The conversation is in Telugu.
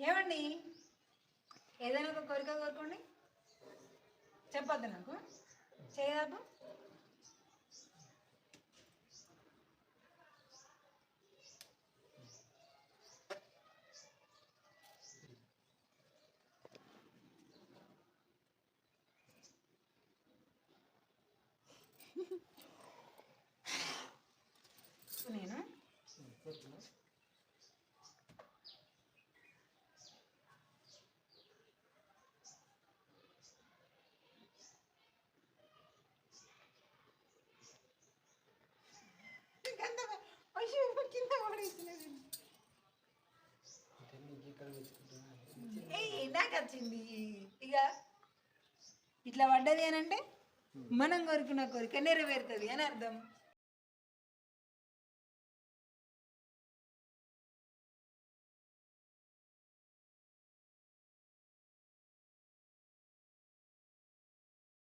ఏమండి? ఏదైనా ఒక కోరిక కోరుకోండి. చెప్పొద్దు నాకు. చేయదాపు నీకు నాకు వచ్చింది. ఇక ఇట్లా పడ్డది అని అంటే మనం కోరుకున్న కోరిక నెరవేరుతుంది అని అర్థం.